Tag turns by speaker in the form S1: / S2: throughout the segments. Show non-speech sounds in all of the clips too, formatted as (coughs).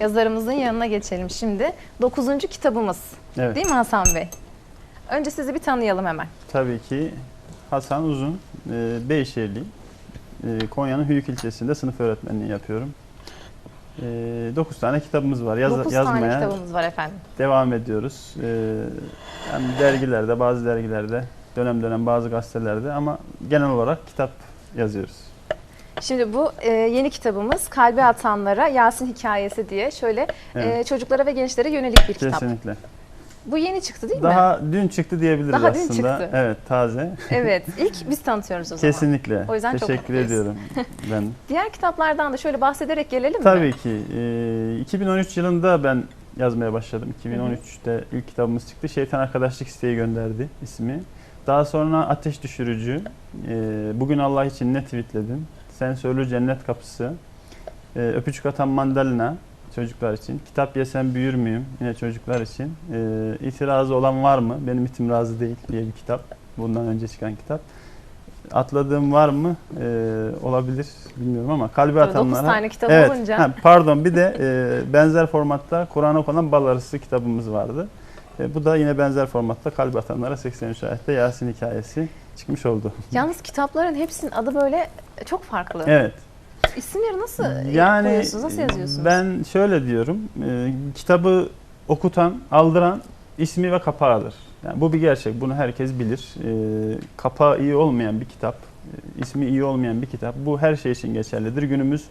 S1: yazarımızın yanına geçelim şimdi. Dokuzuncu kitabımız.
S2: Evet.
S1: Değil mi Hasan Bey? Önce sizi bir tanıyalım hemen.
S2: Tabii ki Hasan Uzun, e, Beyşehirliyim. E, Konya'nın Hüyük ilçesinde sınıf öğretmenliği yapıyorum. 9 tane kitabımız var. Yaz,
S1: 9 tane
S2: yazmaya
S1: kitabımız var efendim.
S2: devam ediyoruz. E, yani dergilerde, bazı dergilerde, dönem dönem bazı gazetelerde ama genel olarak kitap yazıyoruz.
S1: Şimdi bu e, yeni kitabımız Kalbe Atanlara Yasin Hikayesi diye şöyle e,
S2: Evet.
S1: çocuklara ve gençlere yönelik bir kitap.
S2: Kesinlikle.
S1: Bu yeni çıktı değil mi?
S2: Daha dün çıktı diyebiliriz
S1: Daha dün
S2: aslında.
S1: çıktı.
S2: Evet, taze.
S1: Evet, (laughs) ilk biz tanıtıyoruz o zaman.
S2: Kesinlikle.
S1: O yüzden çok
S2: Teşekkür ediyorum (laughs) ben.
S1: Diğer kitaplardan da şöyle bahsederek gelelim mi?
S2: Tabii ki. Ee, 2013 yılında ben yazmaya başladım. 2013'te ilk kitabımız çıktı. Şeytan Arkadaşlık isteği gönderdi ismi. Daha sonra Ateş Düşürücü, ee, Bugün Allah için ne tweetledim, Sensörlü Cennet Kapısı, ee, Öpücük Atan Mandalina çocuklar için, Kitap Yesem Büyür Müyüm yine çocuklar için, ee, İtirazı olan var mı? Benim itim razı değil diye bir kitap. Bundan önce çıkan kitap. Atladığım var mı? Ee, olabilir bilmiyorum ama kalbi
S1: Tabii
S2: atanlara.
S1: tane kitap
S2: evet,
S1: olunca.
S2: ha, pardon bir de e, benzer formatta Kur'an okunan bal arısı kitabımız vardı. E, bu da yine benzer formatta kalbi atanlara 83 ayette Yasin hikayesi çıkmış oldu.
S1: Yalnız kitapların hepsinin adı böyle çok farklı.
S2: Evet.
S1: İsimleri nasıl
S2: Yani
S1: koyuyorsunuz? Nasıl yazıyorsunuz?
S2: ben şöyle diyorum. e, kitabı okutan, aldıran ismi ve kapağıdır. Yani bu bir gerçek. Bunu herkes bilir. E, kapağı iyi olmayan bir kitap, e, ismi iyi olmayan bir kitap. Bu her şey için geçerlidir. Günümüz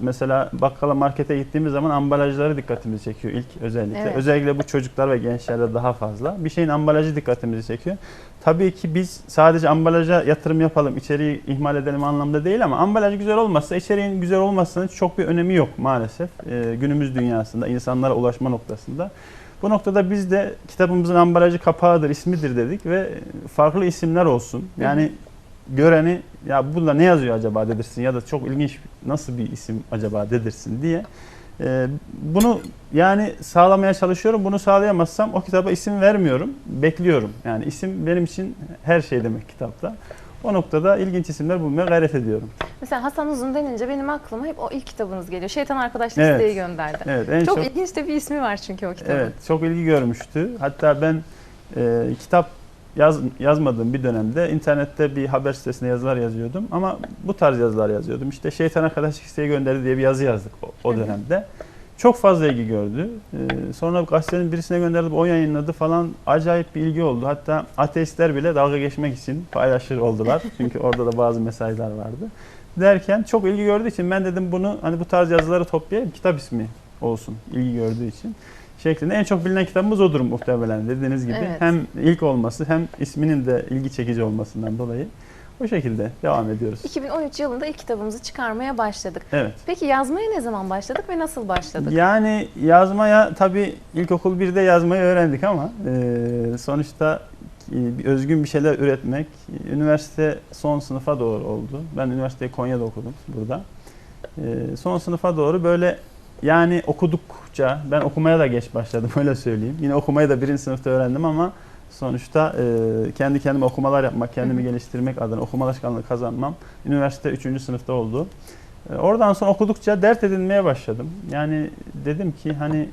S2: mesela bakkala markete gittiğimiz zaman ambalajları dikkatimizi çekiyor ilk özellikle.
S1: Evet.
S2: Özellikle bu çocuklar ve gençlerde daha fazla. Bir şeyin ambalajı dikkatimizi çekiyor. Tabii ki biz sadece ambalaja yatırım yapalım, içeriği ihmal edelim anlamda değil ama ambalaj güzel olmazsa içeriğin güzel olmasının çok bir önemi yok maalesef. Ee, günümüz dünyasında, insanlara ulaşma noktasında. Bu noktada biz de kitabımızın ambalajı kapağıdır, ismidir dedik ve farklı isimler olsun. Yani göreni ya bunda ne yazıyor acaba dedirsin ya da çok ilginç nasıl bir isim acaba dedirsin diye. Ee, bunu yani sağlamaya çalışıyorum. Bunu sağlayamazsam o kitaba isim vermiyorum. Bekliyorum. Yani isim benim için her şey demek kitapta. O noktada ilginç isimler bulmaya gayret ediyorum.
S1: Mesela Hasan Uzun denince benim aklıma hep o ilk kitabınız geliyor. Şeytan Arkadaşlık
S2: Evet.
S1: isteği gönderdi.
S2: Evet, en
S1: çok,
S2: çok,
S1: ilginç de bir ismi var çünkü o kitabın.
S2: evet, çok ilgi görmüştü. Hatta ben e, kitap yaz, yazmadığım bir dönemde internette bir haber sitesine yazılar yazıyordum ama bu tarz yazılar yazıyordum. İşte Şeytan Arkadaşlık isteği gönderdi diye bir yazı yazdık o, o dönemde. Çok fazla ilgi gördü. Ee, sonra gazetenin birisine gönderdi, o yayınladı falan. Acayip bir ilgi oldu. Hatta ateistler bile dalga geçmek için paylaşır oldular. (laughs) Çünkü orada da bazı mesajlar vardı. Derken çok ilgi gördüğü için ben dedim bunu hani bu tarz yazıları toplayayım kitap ismi olsun ilgi gördüğü için. Şeklinde en çok bilinen kitabımız odur muhtemelen dediğiniz gibi.
S1: Evet.
S2: Hem ilk olması hem isminin de ilgi çekici olmasından dolayı. O şekilde devam ediyoruz.
S1: 2013 yılında ilk kitabımızı çıkarmaya başladık.
S2: Evet.
S1: Peki yazmaya ne zaman başladık ve nasıl başladık?
S2: Yani yazmaya tabii ilkokul 1'de yazmayı öğrendik ama e, sonuçta e, özgün bir şeyler üretmek üniversite son sınıfa doğru oldu. Ben üniversiteyi Konya'da okudum burada. E, son sınıfa doğru böyle yani okudukça ben okumaya da geç başladım (laughs) öyle söyleyeyim. Yine okumayı da birinci sınıfta öğrendim ama sonuçta e, kendi kendime okumalar yapmak, kendimi geliştirmek adına okuma alışkanlığı kazanmam üniversite 3. sınıfta oldu. E, Oradan sonra okudukça dert edinmeye başladım. Yani dedim ki hani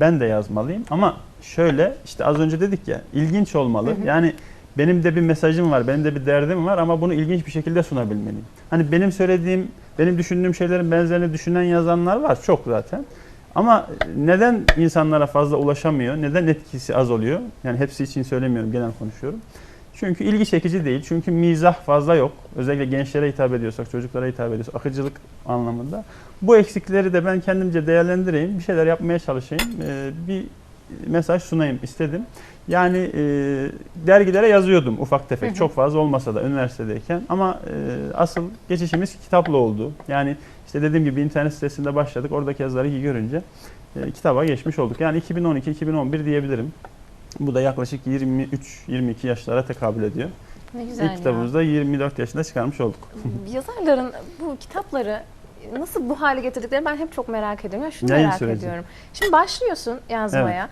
S2: ben de yazmalıyım ama şöyle işte az önce dedik ya ilginç olmalı. Yani benim de bir mesajım var, benim de bir derdim var ama bunu ilginç bir şekilde sunabilmeliyim. Hani benim söylediğim, benim düşündüğüm şeylerin benzerini düşünen yazanlar var çok zaten. Ama neden insanlara fazla ulaşamıyor? Neden etkisi az oluyor? Yani hepsi için söylemiyorum, genel konuşuyorum. Çünkü ilgi çekici değil. Çünkü mizah fazla yok. Özellikle gençlere hitap ediyorsak, çocuklara hitap ediyorsak, akıcılık anlamında. Bu eksikleri de ben kendimce değerlendireyim, bir şeyler yapmaya çalışayım, bir mesaj sunayım istedim. Yani e, dergilere yazıyordum ufak tefek,
S1: Hı hı.
S2: çok fazla olmasa da üniversitedeyken. Ama e, asıl geçişimiz kitapla oldu. Yani işte dediğim gibi internet sitesinde başladık, oradaki yazıları iyi görünce e, kitaba geçmiş olduk. Yani 2012-2011 diyebilirim. Bu da yaklaşık 23-22 yaşlara tekabül ediyor.
S1: Ne güzel
S2: İlk
S1: ya.
S2: kitabımızda 24 yaşında çıkarmış olduk. (laughs)
S1: Yazarların bu kitapları nasıl bu hale getirdiklerini ben hep çok merak ediyorum. Ya şunu
S2: Yayın
S1: merak
S2: süreci.
S1: ediyorum. Şimdi başlıyorsun yazmaya.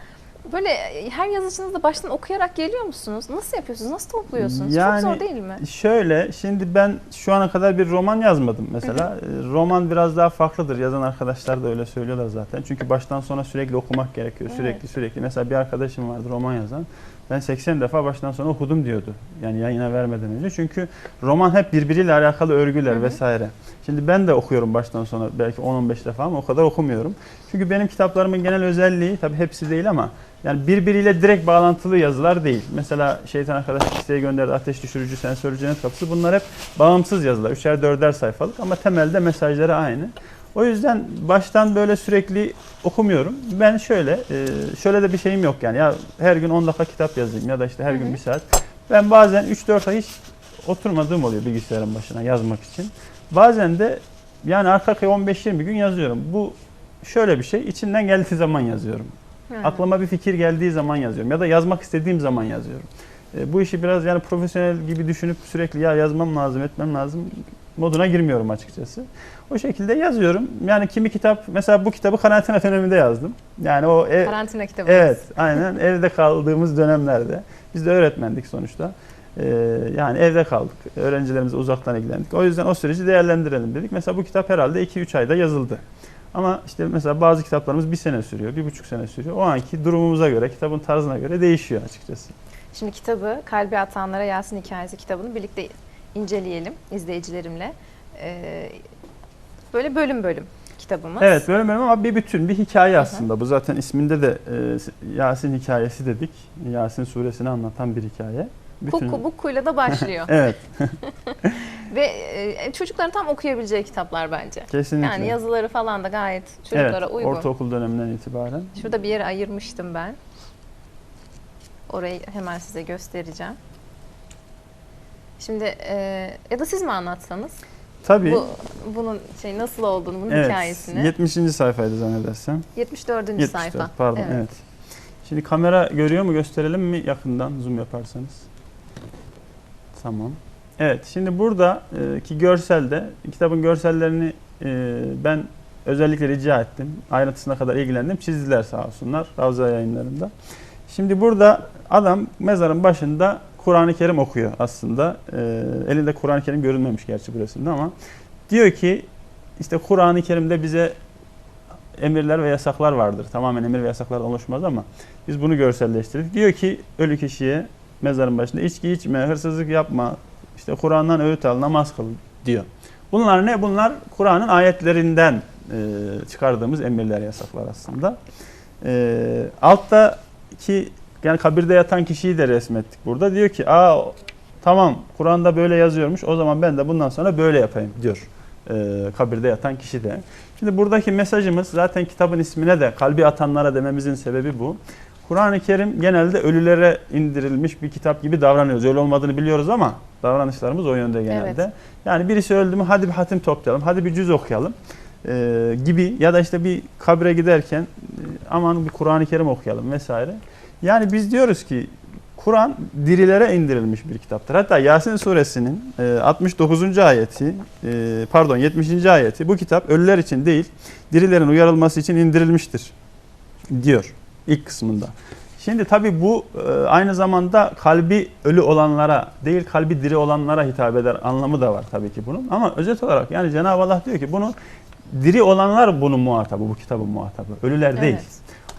S1: Böyle e, her yazışınızda baştan okuyarak geliyor musunuz? Nasıl yapıyorsunuz? Nasıl topluyorsunuz?
S2: Yani-
S1: Çok zor değil mi?
S2: Şöyle, şimdi ben şu ana kadar bir roman yazmadım mesela. Ee, Roman biraz daha farklıdır. Yazan arkadaşlar da öyle söylüyorlar zaten. Çünkü baştan sona sürekli okumak gerekiyor.
S1: Evet.
S2: Sürekli sürekli. Mesela bir arkadaşım vardı roman yazan. Ben 80 defa baştan sona okudum diyordu. Yani yayına vermeden önce. Çünkü roman hep birbiriyle alakalı örgüler
S1: Hı hı.
S2: vesaire. Şimdi ben de okuyorum baştan sona belki 10-15 defa ama o kadar okumuyorum. Çünkü benim kitaplarımın genel özelliği tabii hepsi değil ama yani birbiriyle direkt bağlantılı yazılar değil. Mesela Şeytan Arkadaş isteği gönderdi Ateş Düşürücü, Sensör Cennet Kapısı bunlar hep bağımsız yazılar. Üçer dörder sayfalık ama temelde mesajları aynı. O yüzden baştan böyle sürekli okumuyorum. Ben şöyle, e, şöyle de bir şeyim yok yani. Ya her gün 10 dakika kitap yazayım ya da işte her
S1: Hı hı.
S2: gün bir saat. Ben bazen 3-4 ay hiç oturmadığım oluyor bilgisayarın başına yazmak için. Bazen de yani arka arkaya 15-20 gün yazıyorum. Bu şöyle bir şey, içinden geldiği zaman yazıyorum.
S1: Hı.
S2: Aklıma bir fikir geldiği zaman yazıyorum ya da yazmak istediğim zaman yazıyorum. E, bu işi biraz yani profesyonel gibi düşünüp sürekli ya yazmam lazım, etmem lazım moduna girmiyorum açıkçası. O şekilde yazıyorum. Yani kimi kitap, mesela bu kitabı karantina döneminde yazdım. Yani o ev,
S1: Karantina kitabı.
S2: Evet, aynen evde kaldığımız dönemlerde. Biz de öğretmendik sonuçta. Ee, yani evde kaldık. Öğrencilerimize uzaktan ilgilendik. O yüzden o süreci değerlendirelim dedik. Mesela bu kitap herhalde 2-3 ayda yazıldı. Ama işte mesela bazı kitaplarımız bir sene sürüyor, bir buçuk sene sürüyor. O anki durumumuza göre, kitabın tarzına göre değişiyor açıkçası.
S1: Şimdi kitabı Kalbi Atanlara Yasin Hikayesi kitabını birlikte inceleyelim izleyicilerimle. Ee, böyle bölüm bölüm kitabımız.
S2: Evet, bölüm bölüm ama bir bütün, bir hikaye aslında. Bu zaten isminde de e, Yasin hikayesi dedik. Yasin suresini anlatan bir hikaye. Bütün-
S1: Kuku Bukku'yla da başlıyor. (laughs)
S2: Evet, (laughs)
S1: Ve e, çocukların tam okuyabileceği kitaplar bence.
S2: kesinlikle.
S1: Yani yazıları falan da gayet
S2: evet,
S1: çocuklara uygun.
S2: ortaokul döneminden itibaren.
S1: Şurada bir yere ayırmıştım ben. Orayı hemen size göstereceğim. Şimdi e, ya da siz mi anlatsanız?
S2: Tabii.
S1: Bu bunun şey nasıl olduğunu, bunun
S2: Evet,
S1: hikayesini.
S2: 70. sayfaydı zannedersem.
S1: 74.
S2: 74,
S1: sayfa.
S2: pardon
S1: Evet.
S2: evet. Şimdi kamera görüyor mu gösterelim mi yakından zoom yaparsanız. Tamam. Evet şimdi burada e, görselde kitabın görsellerini e, ben özellikle rica ettim. Ayrıntısına kadar ilgilendim. Çizdiler sağ olsunlar Ravza yayınlarında. Şimdi burada adam mezarın başında Kur'an-ı Kerim okuyor aslında. E, elinde Kur'an-ı Kerim görünmemiş gerçi bu resimde ama diyor ki işte Kur'an-ı Kerim'de bize emirler ve yasaklar vardır. Tamamen emir ve yasaklardan oluşmaz ama biz bunu görselleştirdik. Diyor ki ölü kişiye mezarın başında içki içme, hırsızlık yapma, işte Kur'an'dan öğüt al, namaz kıl diyor. Bunlar ne? Bunlar Kur'an'ın ayetlerinden e, çıkardığımız emirler, yasaklar aslında. E, alttaki yani kabirde yatan kişiyi de resmettik burada. Diyor ki, aa tamam Kur'an'da böyle yazıyormuş o zaman ben de bundan sonra böyle yapayım diyor e, kabirde yatan kişi de. Şimdi buradaki mesajımız zaten kitabın ismine de kalbi atanlara dememizin sebebi bu. Kur'an-ı Kerim genelde ölülere indirilmiş bir kitap gibi davranıyoruz. Öyle olmadığını biliyoruz ama davranışlarımız o yönde genelde.
S1: Evet.
S2: Yani birisi öldü mü hadi bir hatim toplayalım, hadi bir cüz okuyalım e, gibi ya da işte bir kabre giderken e, aman bir Kur'an-ı Kerim okuyalım vesaire. Yani biz diyoruz ki Kur'an dirilere indirilmiş bir kitaptır. Hatta Yasin suresinin e, 69. ayeti, e, pardon 70. ayeti bu kitap ölüler için değil, dirilerin uyarılması için indirilmiştir diyor ilk kısmında. Şimdi tabi bu e, aynı zamanda kalbi ölü olanlara değil kalbi diri olanlara hitap eder anlamı da var tabii ki bunun. Ama özet olarak yani Cenab-ı Allah diyor ki bunu diri olanlar bunun muhatabı, bu kitabın muhatabı. Ölüler değil.
S1: Evet.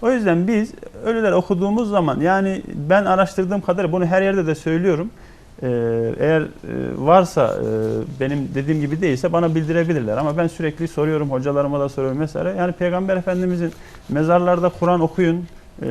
S2: O yüzden biz ölüler okuduğumuz zaman yani ben araştırdığım kadar bunu her yerde de söylüyorum. Ee, eğer e, varsa e, benim dediğim gibi değilse bana bildirebilirler. Ama ben sürekli soruyorum hocalarıma da soruyorum mesela. Yani Peygamber Efendimizin mezarlarda Kur'an okuyun, e,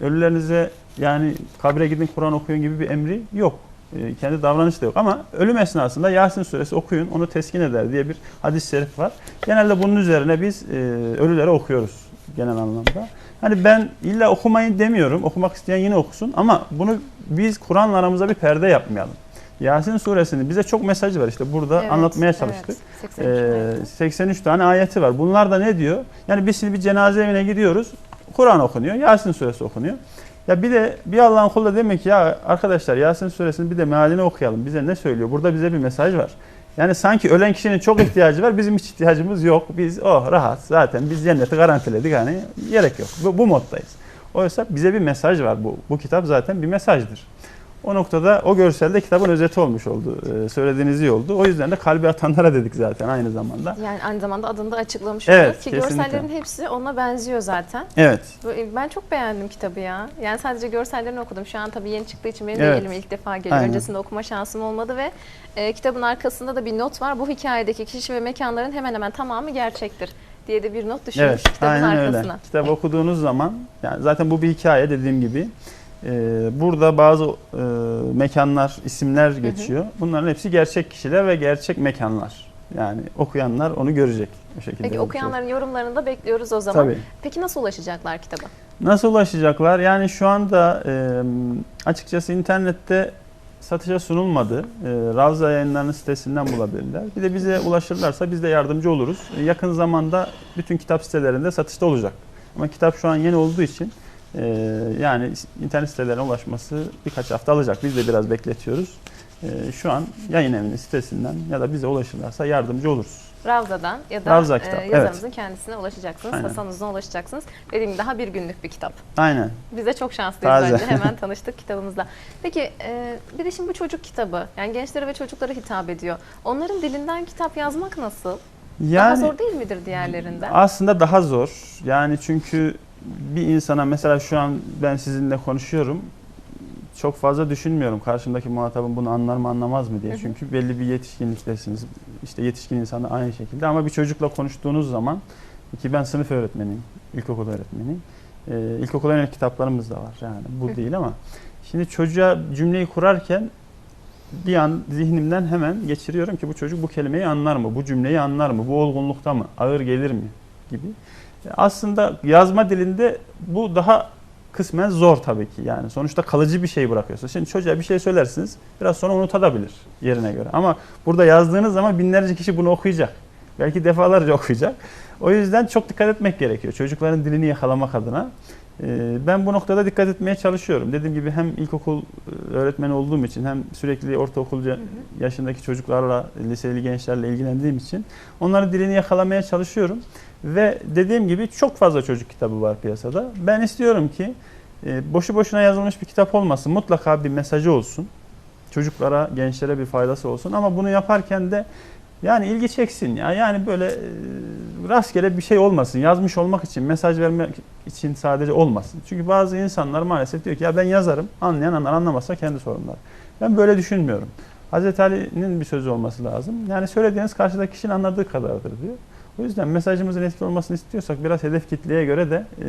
S2: ölülerinize yani kabre gidin Kur'an okuyun gibi bir emri yok. E, kendi davranışı da yok. Ama ölüm esnasında Yasin suresi okuyun onu teskin eder diye bir hadis-i şerif var. Genelde bunun üzerine biz e, ölülere okuyoruz genel anlamda. Hani ben illa okumayın demiyorum. Okumak isteyen yine okusun ama bunu biz Kur'an'la aramıza bir perde yapmayalım. Yasin suresinin bize çok mesajı var işte burada
S1: Evet,
S2: anlatmaya
S1: evet.
S2: çalıştık.
S1: 83
S2: Ee,
S1: ayeti.
S2: 83 tane ayeti var. Bunlar da ne diyor? Yani biz şimdi bir cenaze evine gidiyoruz. Kur'an okunuyor. Yasin suresi okunuyor. Ya bir de bir Allah'ın kulu da demek ki ya arkadaşlar Yasin suresinin bir de mealini okuyalım. Bize ne söylüyor? Burada bize bir mesaj var. Yani sanki ölen kişinin çok ihtiyacı var. Bizim hiç ihtiyacımız yok. Biz oh rahat zaten biz cenneti garantiledik hani gerek yok. Bu, bu moddayız. Oysa bize bir mesaj var bu. Bu kitap zaten bir mesajdır. O noktada o görselde kitabın özeti olmuş oldu. Ee, söylediğiniz iyi oldu. O yüzden de kalbi atanlara dedik zaten aynı zamanda.
S1: Yani aynı zamanda adını da açıklamış
S2: Evet,
S1: oluyoruz ki
S2: kesinlikle.
S1: görsellerin hepsi ona benziyor zaten.
S2: Evet.
S1: Böyle- Ben çok beğendim kitabı ya. Yani sadece görsellerini okudum. Şu an tabii yeni çıktığı için benim de
S2: Evet.
S1: elime ilk defa geliyor.
S2: Aynen.
S1: Öncesinde okuma şansım olmadı ve e, kitabın arkasında da bir not var. Bu hikayedeki kişi ve mekanların hemen hemen tamamı gerçektir diye de bir not düşmüş
S2: Evet,
S1: kitabın
S2: aynen
S1: arkasına.
S2: öyle. Kitap okuduğunuz zaman, yani zaten bu bir hikaye dediğim gibi. Ee, burada bazı e, mekanlar, isimler geçiyor. Bunların hepsi gerçek kişiler ve gerçek mekanlar. Yani okuyanlar onu görecek bu şekilde.
S1: Peki
S2: şey.
S1: okuyanların yorumlarını da bekliyoruz o zaman.
S2: Tabii.
S1: Peki nasıl ulaşacaklar kitaba?
S2: Nasıl ulaşacaklar? Yani şu anda e, açıkçası internette satışa sunulmadı. E, Ravza yayınlarının sitesinden bulabilirler. Bir de bize ulaşırlarsa biz de yardımcı oluruz. E, yakın zamanda bütün kitap sitelerinde satışta olacak. Ama kitap şu an yeni olduğu için e, yani internet sitelerine ulaşması birkaç hafta alacak. Biz de biraz bekletiyoruz. E, şu an yayın evinin sitesinden ya da bize ulaşırlarsa yardımcı oluruz.
S1: Ravza'dan ya da
S2: Ravza
S1: e,
S2: kitap, evet.
S1: yazarımızın kendisine ulaşacaksınız.
S2: Aynen.
S1: Hasan Uzun'a ulaşacaksınız. Dediğim gibi daha bir günlük bir kitap.
S2: Aynen.
S1: Biz de çok şanslıyız
S2: Taze.
S1: bence. (laughs) Hemen tanıştık kitabımızla. Peki e, bir de şimdi bu çocuk kitabı. Yani gençlere ve çocuklara hitap ediyor. Onların dilinden kitap yazmak nasıl? Daha
S2: Yani
S1: zor değil midir diğerlerinden?
S2: Aslında daha zor. Yani çünkü bir insana mesela şu an ben sizinle konuşuyorum. Çok fazla düşünmüyorum karşımdaki muhatabım bunu anlar mı anlamaz mı diye.
S1: Hı hı.
S2: Çünkü belli bir yetişkinliktesiniz. İşte yetişkin insan da aynı şekilde ama bir çocukla konuştuğunuz zaman ki ben sınıf öğretmeniyim, ilkokul öğretmeniyim. Ee, ilkokul yönelik kitaplarımız da var yani bu
S1: Hı.
S2: değil ama şimdi çocuğa cümleyi kurarken bir an zihnimden hemen geçiriyorum ki bu çocuk bu kelimeyi anlar mı? Bu cümleyi anlar mı? Bu olgunlukta mı? Ağır gelir mi? Gibi. Aslında yazma dilinde bu daha kısmen zor tabii ki. Yani sonuçta kalıcı bir şey bırakıyorsunuz. Şimdi çocuğa bir şey söylersiniz biraz sonra unutabilir yerine göre. Ama burada yazdığınız zaman binlerce kişi bunu okuyacak. Belki defalarca (laughs) okuyacak. O yüzden çok dikkat etmek gerekiyor. Çocukların dilini yakalamak adına. Ee, Ben bu noktada dikkat etmeye çalışıyorum. Dediğim gibi hem ilkokul e, öğretmeni olduğum için hem sürekli ortaokulca yaşındaki çocuklarla, liseli gençlerle ilgilendiğim için onların dilini yakalamaya çalışıyorum. Ve dediğim gibi çok fazla çocuk kitabı var piyasada. Ben istiyorum ki e, boşu boşuna yazılmış bir kitap olmasın. Mutlaka bir mesajı olsun. Çocuklara, gençlere bir faydası olsun. Ama bunu yaparken de yani ilgi çeksin ya. Yani böyle e, rastgele bir şey olmasın. Yazmış olmak için, mesaj vermek için sadece olmasın. Çünkü bazı insanlar maalesef diyor ki ya ben yazarım. Anlayan anlar, anlamazsa kendi sorunlar. Ben böyle düşünmüyorum. Hazreti Ali'nin bir sözü olması lazım. Yani söylediğiniz karşıdaki kişinin anladığı kadardır diyor. O yüzden mesajımızın etkili olmasını istiyorsak biraz hedef kitleye göre de e,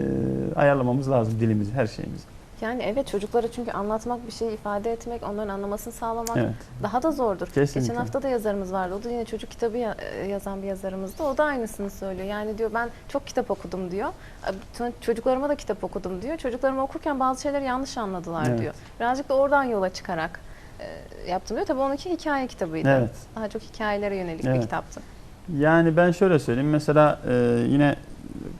S2: ayarlamamız lazım dilimizi, her şeyimizi.
S1: Yani evet çocuklara çünkü anlatmak, bir şey ifade etmek, onların anlamasını sağlamak
S2: Evet.
S1: daha da zordur.
S2: Kesinlikle.
S1: Geçen hafta da yazarımız vardı. O da yine çocuk kitabı e, yazan bir yazarımızdı. O da aynısını söylüyor. Yani diyor ben çok kitap okudum diyor. Çocuklarıma da kitap okudum diyor. Çocuklarım okurken bazı şeyleri yanlış anladılar
S2: Evet.
S1: diyor. Birazcık da oradan yola çıkarak e, yaptım diyor. Tabii onunki hikaye kitabıydı.
S2: Evet.
S1: Daha çok hikayelere yönelik bir
S2: Evet.
S1: kitaptı.
S2: Yani ben şöyle söyleyeyim. Mesela e, yine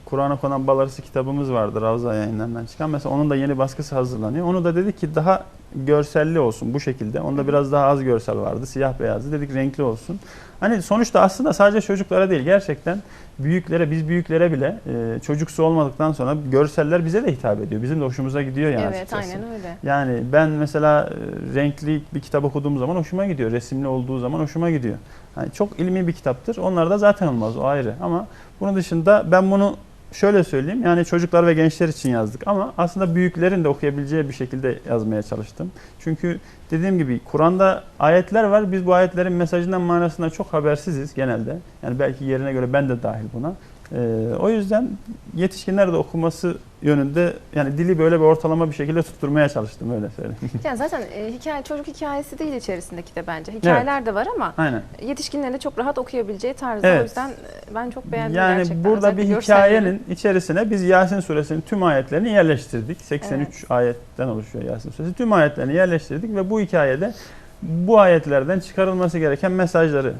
S2: Kur'an'a konan bal kitabımız vardı Ravza yayınlarından çıkan. Mesela onun da yeni baskısı hazırlanıyor. Onu da dedik ki daha görselli olsun bu şekilde. Onda biraz daha az görsel vardı. Siyah beyazdı. Dedik renkli olsun. Hani sonuçta aslında sadece çocuklara değil gerçekten büyüklere biz büyüklere bile e, çocuksu olmadıktan sonra görseller bize de hitap ediyor. Bizim de hoşumuza gidiyor yani
S1: evet
S2: açıkçası.
S1: aynen öyle.
S2: Yani ben mesela e, renkli bir kitap okuduğum zaman hoşuma gidiyor. Resimli olduğu zaman hoşuma gidiyor. Yani çok ilmi bir kitaptır. Onlar da zaten olmaz o ayrı. Ama bunun dışında ben bunu şöyle söyleyeyim. Yani çocuklar ve gençler için yazdık ama aslında büyüklerin de okuyabileceği bir şekilde yazmaya çalıştım. Çünkü dediğim gibi Kur'an'da ayetler var. Biz bu ayetlerin mesajından manasından çok habersiziz genelde. Yani belki yerine göre ben de dahil buna. Ee, o yüzden yetişkinler de okuması yönünde yani dili böyle bir ortalama bir şekilde tutturmaya çalıştım öyle söyleyeyim. (laughs)
S1: Yani zaten e, hikaye çocuk hikayesi değil içerisindeki de bence. Hikayeler de var ama
S2: Aynen.
S1: yetişkinlerin de çok rahat okuyabileceği tarzda.
S2: Evet.
S1: O yüzden e, ben çok beğendim
S2: Yani
S1: gerçekten.
S2: burada
S1: Özellikle
S2: bir hikayenin içerisine biz Yasin suresinin tüm ayetlerini yerleştirdik. 83 ayetten oluşuyor Yasin suresi. Tüm ayetlerini yerleştirdik ve bu hikayede bu ayetlerden çıkarılması gereken mesajları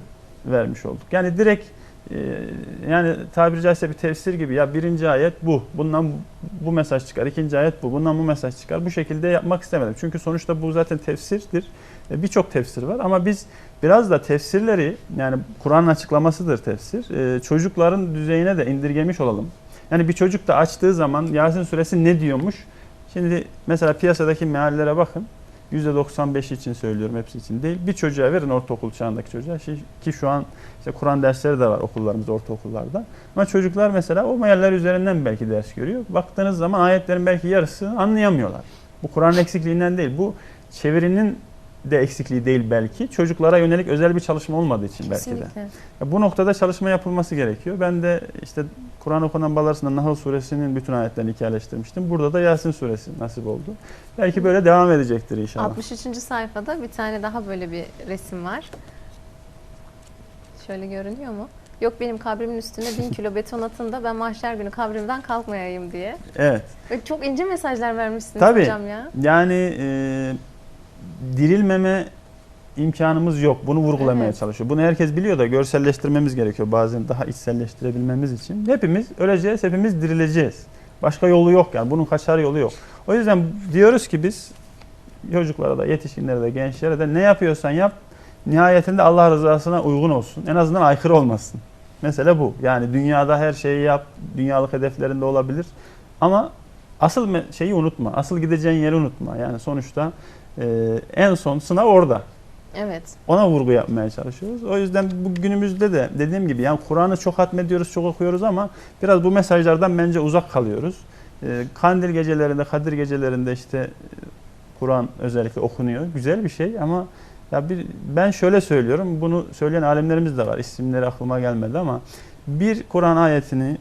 S2: vermiş olduk. Yani direkt yani tabiri caizse bir tefsir gibi ya birinci ayet bu. Bundan bu mesaj çıkar. ikinci ayet bu. Bundan bu mesaj çıkar. Bu şekilde yapmak istemedim. Çünkü sonuçta bu zaten tefsirdir. E, Birçok tefsir var ama biz biraz da tefsirleri yani Kur'an'ın açıklamasıdır tefsir. e, Çocukların düzeyine de indirgemiş olalım. Yani bir çocuk da açtığı zaman Yasin suresi ne diyormuş Şimdi mesela piyasadaki meallere bakın. %95 için söylüyorum hepsi için değil. Bir çocuğa verin ortaokul çağındaki çocuğa Şi- ki şu an işte Kur'an dersleri de var okullarımızda, ortaokullarda. Ama çocuklar mesela o mealler üzerinden belki ders görüyor. Baktığınız zaman ayetlerin belki yarısını anlayamıyorlar. Bu Kur'an'ın eksikliğinden değil. Bu çevirinin de eksikliği değil belki. Çocuklara yönelik özel bir çalışma olmadığı için belki de.
S1: Kesinlikle.
S2: Ya bu noktada çalışma yapılması gerekiyor. Ben de işte Kur'an okunan bal arasında Nahl suresinin bütün ayetlerini hikayeleştirmiştim. Burada da Yasin suresi nasip oldu. Belki böyle devam edecektir inşallah.
S1: 63. sayfada bir tane daha böyle bir resim var. Şöyle görünüyor mu? Yok benim kabrimin üstüne bin (laughs) kilo beton atın da ben mahşer günü kabrimden kalkmayayım diye.
S2: Evet.
S1: Ve çok ince mesajlar vermişsiniz
S2: Tabii.
S1: hocam ya.
S2: Yani e, dirilmeme imkanımız yok. Bunu vurgulamaya
S1: Evet.
S2: çalışıyor. Bunu herkes biliyor da görselleştirmemiz gerekiyor bazen daha içselleştirebilmemiz için. Hepimiz öleceğiz, hepimiz dirileceğiz. Başka yolu yok yani. Bunun kaçar yolu yok. O yüzden diyoruz ki biz çocuklara da, yetişkinlere de, gençlere de ne yapıyorsan yap, nihayetinde Allah rızasına uygun olsun. En azından aykırı olmasın. Mesele bu. Yani dünyada her şeyi yap, dünyalık hedeflerinde olabilir. Ama asıl şeyi unutma, asıl gideceğin yeri unutma. Yani sonuçta e, en son sınav orada.
S1: Evet.
S2: Ona vurgu yapmaya çalışıyoruz. O yüzden bu günümüzde de dediğim gibi yani Kur'an'ı çok hatmediyoruz, çok okuyoruz ama biraz bu mesajlardan bence uzak kalıyoruz. Ee, Kandil gecelerinde, Kadir gecelerinde işte e, Kur'an özellikle okunuyor. Güzel bir şey ama ya bir ben şöyle söylüyorum. Bunu söyleyen alimlerimiz de var. İsimleri aklıma gelmedi ama bir Kur'an ayetini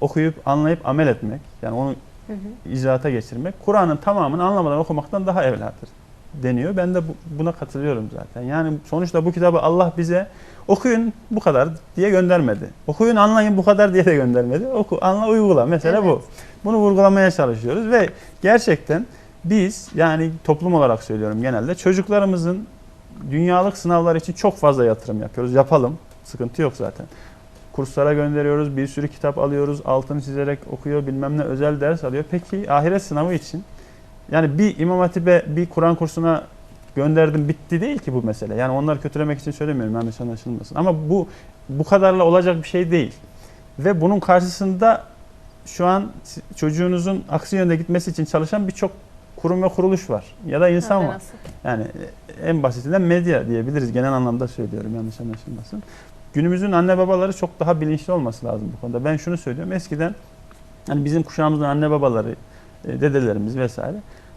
S2: okuyup anlayıp amel etmek yani onu
S1: Hı hı.
S2: icraata geçirmek Kur'an'ın tamamını anlamadan okumaktan daha evladır deniyor. Ben de bu- buna katılıyorum zaten. Yani sonuçta bu kitabı Allah bize okuyun bu kadar diye göndermedi. Okuyun anlayın bu kadar diye de göndermedi. Oku, anla, uygula. Mesela bu.
S1: Evet.
S2: Bunu vurgulamaya çalışıyoruz ve gerçekten biz yani toplum olarak söylüyorum genelde çocuklarımızın dünyalık sınavlar için çok fazla yatırım yapıyoruz. Yapalım. Sıkıntı yok zaten. Kurslara gönderiyoruz, bir sürü kitap alıyoruz, altını çizerek okuyor, bilmem ne özel ders alıyor. Peki ahiret sınavı için yani bir İmam Hatip'e bir Kur'an kursuna gönderdim bitti değil ki bu mesele. Yani onları kötülemek için söylemiyorum yanlış anlaşılmasın. Ama bu bu kadarla olacak bir şey değil. Ve bunun karşısında şu an çocuğunuzun aksi yönde gitmesi için çalışan birçok kurum ve kuruluş var. Ya da insan var. Yani en basitinden medya diyebiliriz. Genel anlamda söylüyorum yanlış anlaşılmasın. Günümüzün anne babaları çok daha bilinçli olması lazım bu konuda. Ben şunu söylüyorum. Eskiden hani bizim kuşağımızın anne babaları, e, dedelerimiz vesaire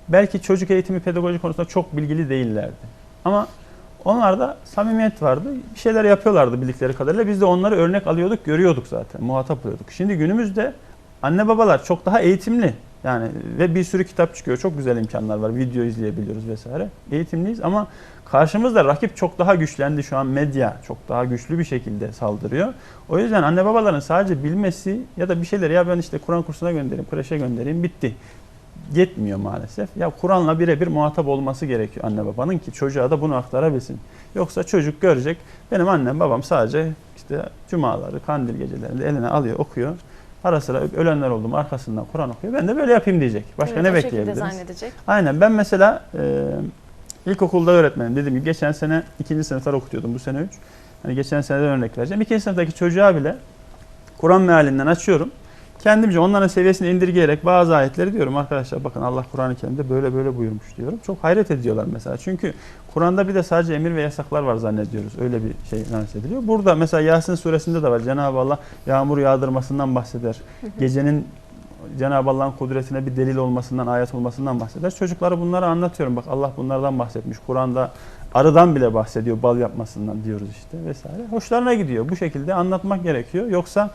S2: belki çocuk eğitimi pedagoji konusunda çok bilgili değillerdi. Ama onlarda samimiyet vardı. Bir şeyler yapıyorlardı bildikleri kadarıyla. Biz de onları örnek alıyorduk, görüyorduk zaten. Muhatap oluyorduk. Şimdi günümüzde anne babalar çok daha eğitimli. Yani ve bir sürü kitap çıkıyor. Çok güzel imkanlar var. Video izleyebiliyoruz vesaire. Eğitimliyiz ama karşımızda rakip çok daha güçlendi. Şu an medya çok daha güçlü bir şekilde saldırıyor. O yüzden anne babaların sadece bilmesi ya da bir şeyler ya ben işte Kur'an kursuna göndereyim, kreşe göndereyim bitti. Yetmiyor maalesef. Ya Kur'an'la birebir muhatap olması gerekiyor anne babanın ki çocuğa da bunu aktarabilsin. Yoksa çocuk görecek benim annem babam sadece işte cumaları, kandil gecelerinde eline alıyor, okuyor. Ara sıra ölenler oldu mu arkasından Kur'an okuyor. Ben de böyle yapayım diyecek. Başka
S1: Evet,
S2: ne bekleyebiliriz?
S1: zannedecek.
S2: Aynen ben mesela e, ilkokulda öğretmenim. Dediğim gibi geçen sene ikinci sınıflar okutuyordum. Bu sene üç. Hani geçen seneden örnek vereceğim. İkinci sınıftaki çocuğa bile Kur'an mealinden açıyorum. Kendimce onların seviyesini indirgeyerek bazı ayetleri diyorum arkadaşlar bakın Allah Kur'an-ı Kerim'de böyle böyle buyurmuş diyorum. Çok hayret ediyorlar mesela. Çünkü Kur'an'da bir de sadece emir ve yasaklar var zannediyoruz. Öyle bir şey lanse ediliyor. Burada mesela Yasin suresinde de var. Cenab-ı Allah yağmur yağdırmasından bahseder. Gecenin Cenab-ı Allah'ın kudretine bir delil olmasından, ayet olmasından bahseder. Çocuklara bunları anlatıyorum. Bak Allah bunlardan bahsetmiş. Kur'an'da arıdan bile bahsediyor bal yapmasından diyoruz işte vesaire. Hoşlarına gidiyor. Bu şekilde anlatmak gerekiyor. Yoksa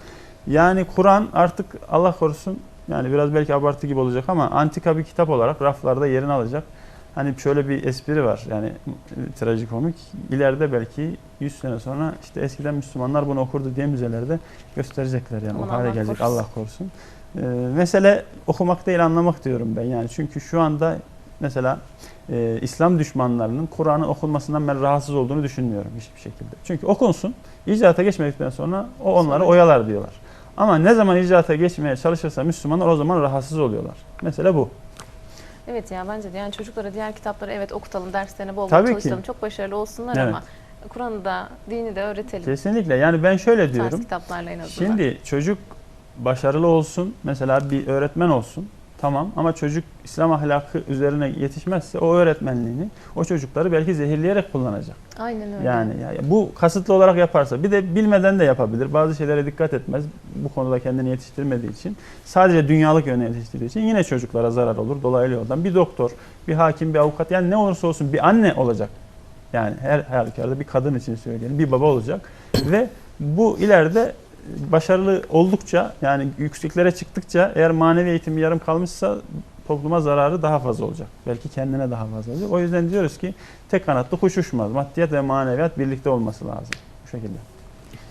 S2: yani Kur'an artık Allah korusun yani biraz belki abartı gibi olacak ama antika bir kitap olarak raflarda yerini alacak. Hani şöyle bir espri var yani trajikomik. İleride belki 100 sene sonra işte eskiden Müslümanlar bunu okurdu diye müzelerde gösterecekler yani
S1: Aman
S2: o hale
S1: Allah
S2: gelecek
S1: korusun.
S2: Allah korusun. Ee, mesele okumak değil anlamak diyorum ben yani çünkü şu anda mesela e, İslam düşmanlarının Kur'an'ın okunmasından ben rahatsız olduğunu düşünmüyorum hiçbir şekilde. Çünkü okunsun, icraata geçmedikten sonra o onları oyalar diyorlar. Ama ne zaman icraata geçmeye çalışırsa Müslümanlar o zaman rahatsız oluyorlar. Mesele bu.
S1: Evet ya bence de yani çocuklara diğer kitapları evet okutalım, derslerine bol bol
S2: Tabii ki.
S1: Çok başarılı olsunlar
S2: Evet.
S1: ama Kur'an'ı da, dini de öğretelim.
S2: Kesinlikle. Yani ben şöyle
S1: Bu tarz
S2: diyorum.
S1: kitaplarla en azından.
S2: Şimdi çocuk başarılı olsun, mesela bir öğretmen olsun. Tamam ama çocuk İslam ahlakı üzerine yetişmezse o öğretmenliğini o çocukları belki zehirleyerek kullanacak.
S1: Aynen öyle.
S2: Yani ya bu kasıtlı olarak yaparsa bir de bilmeden de yapabilir. Bazı şeylere dikkat etmez. Bu konuda kendini yetiştirmediği için sadece dünyalık yöne yetiştirdiği için yine çocuklara zarar olur dolaylı yoldan. Bir doktor, bir hakim, bir avukat yani ne olursa olsun bir anne olacak. Yani her halükarda bir kadın için söyleyelim bir baba olacak ve bu ileride başarılı oldukça yani yükseklere çıktıkça eğer manevi eğitimi yarım kalmışsa topluma zararı daha fazla olacak. Belki kendine daha fazla olacak. O yüzden diyoruz ki tek kanatlı kuş uçmaz. Maddiyat ve maneviyat birlikte olması lazım. Bu şekilde.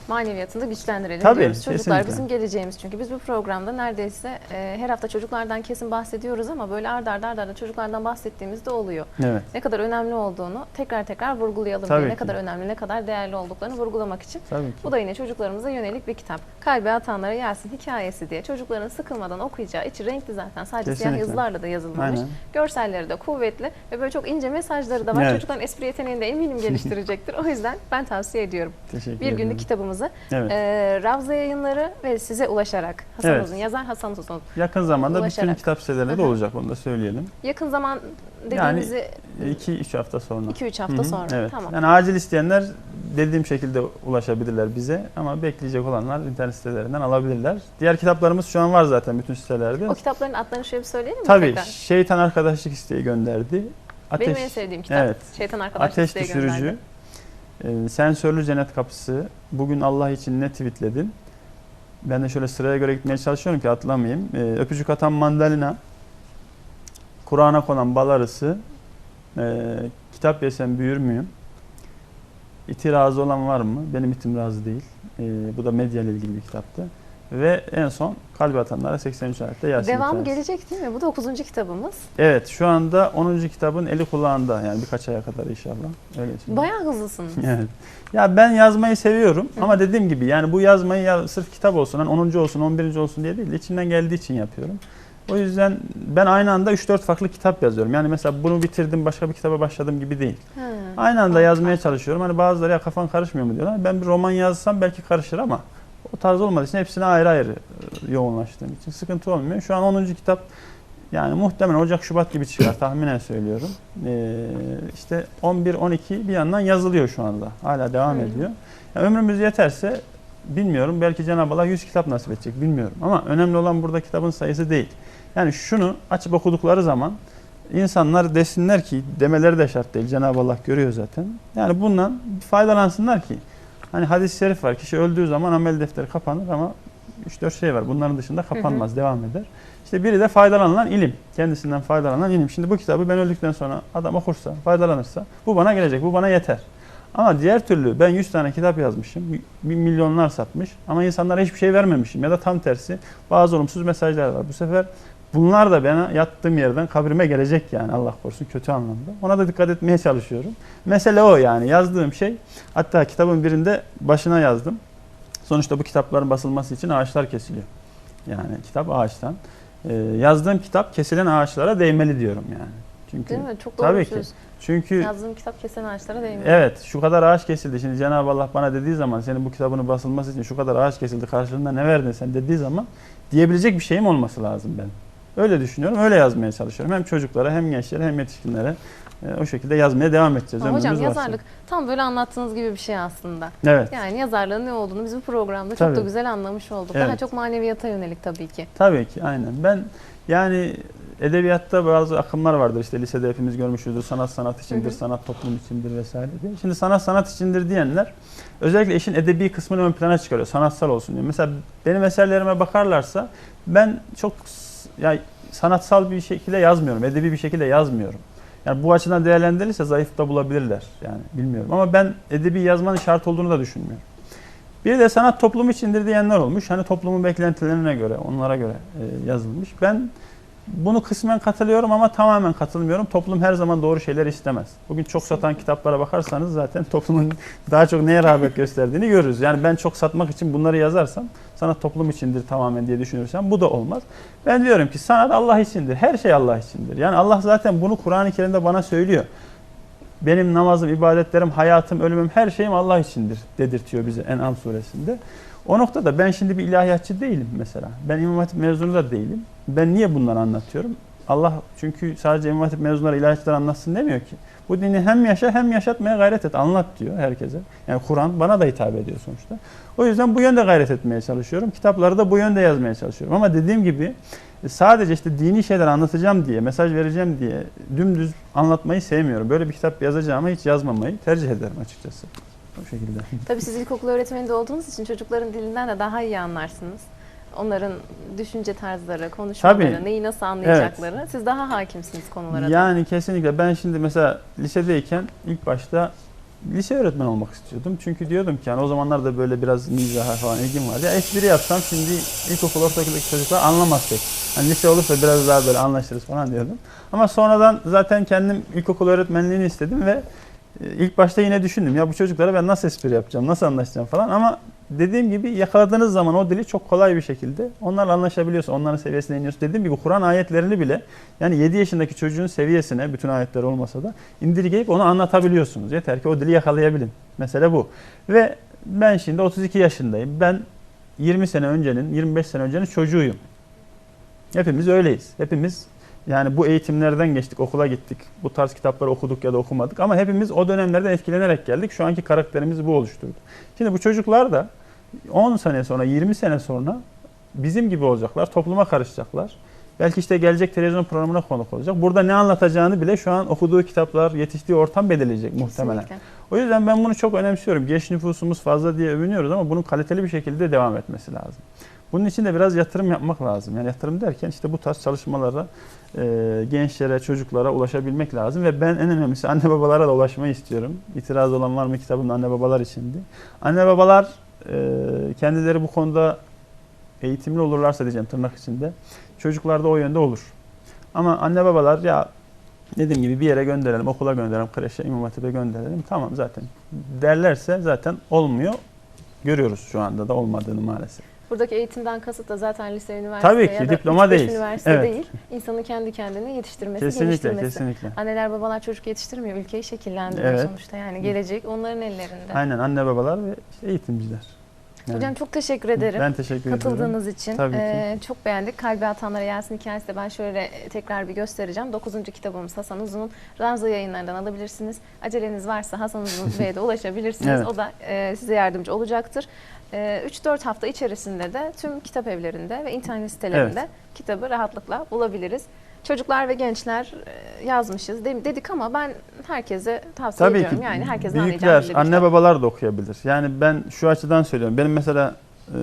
S1: Maneviyatını da güçlendirelim
S2: Tabii,
S1: diyoruz. Çocuklar
S2: kesinlikle.
S1: bizim geleceğimiz çünkü biz bu programda neredeyse e, her hafta çocuklardan kesin bahsediyoruz ama böyle arda arda arda arda çocuklardan bahsettiğimiz de oluyor.
S2: Evet.
S1: Ne kadar önemli olduğunu tekrar tekrar vurgulayalım
S2: Tabii
S1: diye. Ne
S2: ki.
S1: kadar önemli, ne kadar değerli olduklarını vurgulamak için.
S2: Tabii ki.
S1: Bu da yine çocuklarımıza yönelik bir kitap. Kalbe atanlara gelsin hikayesi diye. Çocukların sıkılmadan okuyacağı, içi renkli zaten sadece siyah
S2: Kesinlikle.
S1: yazılarla da yazılmamış.
S2: Aynen.
S1: Görselleri de kuvvetli ve böyle çok ince mesajları da var.
S2: Evet.
S1: Çocukların espri yeteneğini de eminim geliştirecektir. O yüzden ben tavsiye ediyorum.
S2: Teşekkür
S1: Bir günlük kitabımızı
S2: Evet.
S1: e, Ravza yayınları ve size ulaşarak Hasan
S2: Evet.
S1: Uzun yazar Hasan Uzun.
S2: Yakın zamanda bütün
S1: ulaşarak.
S2: kitap sitelerinde de
S1: Hı hı.
S2: olacak onu da söyleyelim.
S1: Yakın zaman dediğimizi
S2: 2-3 hafta sonra.
S1: 2-3
S2: Hı
S1: hafta
S2: hı,
S1: sonra.
S2: Evet.
S1: Tamam.
S2: Yani acil isteyenler dediğim şekilde ulaşabilirler bize ama bekleyecek olanlar internet sitelerinden alabilirler. Diğer kitaplarımız şu an var zaten bütün sitelerde.
S1: O kitapların adlarını şöyle bir söyleyelim mi?
S2: Tabii
S1: tekrar?
S2: Şeytan Arkadaşlık isteği gönderdi. Ateş,
S1: Benim en sevdiğim kitap.
S2: Evet.
S1: Şeytan Arkadaşlık
S2: Ateş
S1: isteği
S2: Düşürücü.
S1: gönderdi.
S2: E, Sensörlü Cennet Kapısı. Bugün Allah için ne tweetledin? Ben de şöyle sıraya göre gitmeye çalışıyorum ki atlamayayım. E, öpücük atan mandalina. Kur'an'a konan bal arısı. e, kitap yesem büyür müyüm? İti razı olan var mı? Benim itim razı değil. E, bu da medya ile ilgili bir kitaptı. Ve en son kalbi atanlara 83 ayette Yasin
S1: Devamı
S2: hikayesi.
S1: gelecek değil mi? Bu 9. kitabımız.
S2: Evet şu anda 10. kitabın eli kulağında yani birkaç aya kadar inşallah. Öyle söyleyeyim.
S1: Bayağı hızlısın. (laughs)
S2: Evet. Ya ben yazmayı seviyorum ama dediğim gibi yani bu yazmayı ya sırf kitap olsun, hani 10. olsun, 11. olsun diye değil, içinden geldiği için yapıyorum. O yüzden ben aynı anda 3-4 farklı kitap yazıyorum. Yani mesela bunu bitirdim, başka bir kitaba başladım gibi değil.
S1: Ha.
S2: Aynı anda yazmaya çalışıyorum. Hani bazıları ya kafan karışmıyor mu diyorlar. Ben bir roman yazsam belki karışır ama o tarz olmadığı için hepsine ayrı ayrı e, yoğunlaştığım için sıkıntı olmuyor. Şu an 10. kitap yani muhtemelen Ocak Şubat gibi çıkar (coughs) tahminen söylüyorum. Ee, işte 11 12 bir yandan yazılıyor şu anda. Hala devam
S1: Hı.
S2: ediyor. Yani ömrümüz yeterse bilmiyorum belki Cenab-ı Allah 100 kitap nasip edecek bilmiyorum. Ama önemli olan burada kitabın sayısı değil. Yani şunu açıp okudukları zaman insanlar desinler ki demeleri de şart değil. Cenab-ı Allah görüyor zaten. Yani bundan faydalansınlar ki Hani hadis-i şerif var. Kişi öldüğü zaman amel defteri kapanır ama 3-4 şey var. Bunların dışında kapanmaz, devam eder. İşte biri de faydalanılan ilim. Kendisinden faydalanan ilim. Şimdi bu kitabı ben öldükten sonra adam okursa, faydalanırsa bu bana gelecek, bu bana yeter. Ama diğer türlü ben 100 tane kitap yazmışım, milyonlar satmış ama insanlara hiçbir şey vermemişim ya da tam tersi bazı olumsuz mesajlar var. Bu sefer bunlar da bana yattığım yerden kabrime gelecek yani Allah korusun kötü anlamda. Ona da dikkat etmeye çalışıyorum. Mesele o yani yazdığım şey hatta kitabın birinde başına yazdım. Sonuçta bu kitapların basılması için ağaçlar kesiliyor. Yani kitap ağaçtan. Ee, yazdığım kitap kesilen ağaçlara değmeli diyorum yani. Çünkü
S1: Değil mi? Çok doğru
S2: Tabii ki. çünkü
S1: Yazdığım kitap kesen ağaçlara değmiyor.
S2: Evet şu kadar ağaç kesildi. Şimdi Cenab-ı Allah bana dediği zaman senin bu kitabının basılması için şu kadar ağaç kesildi karşılığında ne verdin sen dediği zaman diyebilecek bir şeyim olması lazım ben. Öyle düşünüyorum. Öyle yazmaya çalışıyorum. Hem çocuklara hem gençlere hem yetişkinlere e, o şekilde yazmaya devam edeceğiz.
S1: Ama hocam
S2: varsa.
S1: yazarlık tam böyle anlattığınız gibi bir şey aslında.
S2: Evet.
S1: Yani yazarlığın ne olduğunu biz bu programda çok
S2: Tabii.
S1: da güzel anlamış olduk. Daha
S2: Evet.
S1: çok maneviyata yönelik tabii ki.
S2: Tabii ki aynen. Ben yani edebiyatta bazı akımlar vardır işte lisede hepimiz görmüşüzdür. Sanat sanat içindir,
S1: Hı hı.
S2: sanat toplum içindir vesaire diye. Şimdi sanat sanat içindir diyenler özellikle işin edebi kısmını ön plana çıkarıyor. Sanatsal olsun diyor. Mesela benim eserlerime bakarlarsa ben çok s- ya sanatsal bir şekilde yazmıyorum. Edebi bir şekilde yazmıyorum. Yani bu açıdan değerlendirilirse zayıf da bulabilirler. Yani bilmiyorum. Ama ben edebi yazmanın şart olduğunu da düşünmüyorum. Bir de sanat toplum içindir diyenler olmuş. Hani toplumun beklentilerine göre, onlara göre e, yazılmış. Ben bunu kısmen katılıyorum ama tamamen katılmıyorum. Toplum her zaman doğru şeyler istemez. Bugün çok satan kitaplara bakarsanız zaten toplumun (laughs) daha çok neye rağbet gösterdiğini görürüz. Yani ben çok satmak için bunları yazarsam sanat toplum içindir tamamen diye düşünürsem bu da olmaz. Ben diyorum ki sanat Allah içindir. Her şey Allah içindir. Yani Allah zaten bunu Kur'an-ı Kerim'de bana söylüyor. Benim namazım, ibadetlerim, hayatım, ölümüm her şeyim Allah içindir dedirtiyor bize En'am suresinde. O noktada ben şimdi bir ilahiyatçı değilim mesela. Ben İmam Hatip mezunu da değilim. Ben niye bunları anlatıyorum? Allah çünkü sadece İmam Hatip mezunları ilahiyatçılar anlatsın demiyor ki. Bu dini hem yaşa hem yaşatmaya gayret et. Anlat diyor herkese. Yani Kur'an bana da hitap ediyor sonuçta. O yüzden bu yönde gayret etmeye çalışıyorum. Kitapları da bu yönde yazmaya çalışıyorum. Ama dediğim gibi sadece işte dini şeyler anlatacağım diye, mesaj vereceğim diye dümdüz anlatmayı sevmiyorum. Böyle bir kitap yazacağıma hiç yazmamayı tercih ederim açıkçası. O şekilde. (laughs)
S1: Tabii siz ilkokul öğretmeni de olduğunuz için çocukların dilinden de daha iyi anlarsınız. Onların düşünce tarzları, konuşmaları,
S2: Tabii.
S1: neyi nasıl anlayacakları. Siz daha hakimsiniz konulara da.
S2: Yani kesinlikle ben şimdi mesela lisedeyken ilk başta lise öğretmeni olmak istiyordum. Çünkü diyordum ki yani o zamanlar da böyle biraz mizaha falan ilgim vardı. Ya espri yapsam şimdi ilkokul ortaokuldaki çocuklar anlamaz pek. Hani lise olursa biraz daha böyle anlaşırız falan diyordum. Ama sonradan zaten kendim ilkokul öğretmenliğini istedim ve ilk başta yine düşündüm. Ya bu çocuklara ben nasıl espri yapacağım, nasıl anlaşacağım falan ama dediğim gibi yakaladığınız zaman o dili çok kolay bir şekilde onlarla anlaşabiliyorsun. Onların seviyesine iniyorsun. Dediğim gibi Kur'an ayetlerini bile yani 7 yaşındaki çocuğun seviyesine bütün ayetler olmasa da indirgeyip onu anlatabiliyorsunuz. Yeter ki o dili yakalayabilin. Mesele bu. Ve ben şimdi 32 yaşındayım. Ben 20 sene öncenin, 25 sene öncenin çocuğuyum. Hepimiz öyleyiz. Hepimiz yani bu eğitimlerden geçtik, okula gittik. Bu tarz kitapları okuduk ya da okumadık. Ama hepimiz o dönemlerden etkilenerek geldik. Şu anki karakterimizi bu oluşturdu. Şimdi bu çocuklar da 10 sene sonra, 20 sene sonra bizim gibi olacaklar. Topluma karışacaklar. Belki işte gelecek televizyon programına konuk olacak. Burada ne anlatacağını bile şu an okuduğu kitaplar, yetiştiği ortam belirleyecek muhtemelen.
S1: Kesinlikle.
S2: O yüzden ben bunu çok önemsiyorum. Genç nüfusumuz fazla diye övünüyoruz ama bunun kaliteli bir şekilde devam etmesi lazım. Bunun için de biraz yatırım yapmak lazım. Yani yatırım derken işte bu tarz çalışmalara e, gençlere, çocuklara ulaşabilmek lazım ve ben en önemlisi anne babalara da ulaşmayı istiyorum. İtiraz olan var mı kitabımda anne babalar içindi. Anne babalar e, kendileri bu konuda eğitimli olurlarsa diyeceğim tırnak içinde çocuklar da o yönde olur. Ama anne babalar ya dediğim gibi bir yere gönderelim, okula gönderelim, kreşe, imam hatibe gönderelim. Tamam zaten derlerse zaten olmuyor. Görüyoruz şu anda da olmadığını maalesef.
S1: Buradaki eğitimden kasıt da zaten lise, üniversite
S2: Tabii ki,
S1: ya da
S2: diploma
S1: 3-5
S2: değil.
S1: üniversite
S2: Evet.
S1: değil. İnsanın kendi kendini yetiştirmesi,
S2: Kesinlikle,
S1: geliştirmesi.
S2: kesinlikle.
S1: Anneler babalar çocuk yetiştirmiyor, ülkeyi şekillendiriyor
S2: Evet.
S1: sonuçta. Yani gelecek onların ellerinde.
S2: Aynen anne babalar ve işte eğitimciler. Yani
S1: Hocam çok teşekkür ederim.
S2: ben teşekkür.
S1: Katıldığınız için
S2: Tabii ki.
S1: Ee, çok beğendik. Kalbi Atanlara Yasin hikayesi de ben şöyle tekrar bir göstereceğim. 9. kitabımız Hasan Uzun'un Ranza yayınlarından alabilirsiniz. Aceleniz varsa Hasan Uzun Bey'e de ulaşabilirsiniz. (laughs)
S2: Evet.
S1: O da e, size yardımcı olacaktır. E, 3-4 hafta içerisinde de tüm kitap evlerinde ve internet sitelerinde kitabı rahatlıkla bulabiliriz. Çocuklar ve gençler e, yazmışız de- dedik ama ben herkese tavsiye
S2: Tabii
S1: ediyorum.
S2: ki
S1: Yani herkesin
S2: büyükler, anne babalar da okuyabilir. Yani ben şu açıdan söylüyorum. Benim mesela e,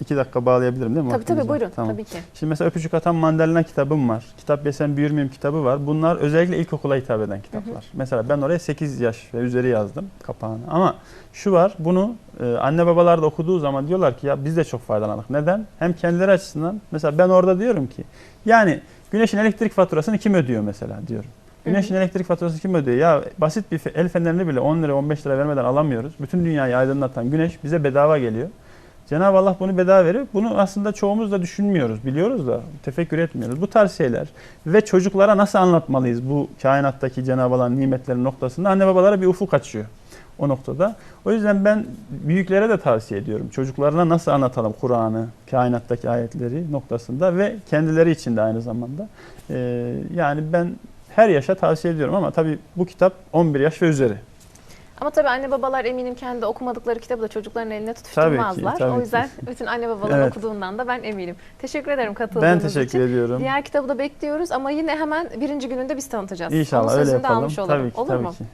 S2: iki dakika bağlayabilirim değil mi?
S1: Tabii tabii
S2: vaktinizi?
S1: buyurun.
S2: Tamam.
S1: Tabii ki.
S2: Şimdi mesela Öpücük Atan Mandalina kitabım var. Kitap Yesen Büyür Müyüm kitabı var. Bunlar özellikle ilkokula hitap eden kitaplar. Mesela ben oraya 8 yaş ve üzeri yazdım kapağını. Ama şu var bunu e, anne babalar da okuduğu zaman diyorlar ki ya biz de çok faydalandık. Neden? Hem kendileri açısından mesela ben orada diyorum ki yani güneşin elektrik faturasını kim ödüyor mesela diyorum. Güneşin elektrik faturasını kim ödüyor? Ya basit bir el fenerini bile 10 lira 15 lira vermeden alamıyoruz. Bütün dünyayı aydınlatan güneş bize bedava geliyor. Cenab-ı Allah bunu bedava veriyor. Bunu aslında çoğumuz da düşünmüyoruz, biliyoruz da tefekkür etmiyoruz. Bu tarz şeyler ve çocuklara nasıl anlatmalıyız bu kainattaki Cenab-ı Allah'ın nimetleri noktasında anne babalara bir ufuk açıyor o noktada. O yüzden ben büyüklere de tavsiye ediyorum. Çocuklarına nasıl anlatalım Kur'an'ı, kainattaki ayetleri noktasında ve kendileri için de aynı zamanda. Ee, yani ben her yaşa tavsiye ediyorum ama tabii bu kitap 11 yaş ve üzeri.
S1: Ama tabii anne babalar eminim kendi okumadıkları kitabı da çocukların eline
S2: Tabii ki,
S1: tutuşturmazlar.
S2: tabii
S1: o
S2: ki.
S1: yüzden bütün anne babaların
S2: Evet.
S1: okuduğundan da ben eminim. Teşekkür ederim katıldığınız
S2: Ben teşekkür
S1: için.
S2: ediyorum.
S1: Diğer kitabı da bekliyoruz ama yine hemen birinci gününde biz tanıtacağız.
S2: İnşallah
S1: Onun
S2: öyle yapalım.
S1: almış olalım.
S2: Tabii ki,
S1: Olur
S2: tabii
S1: mu?
S2: ki.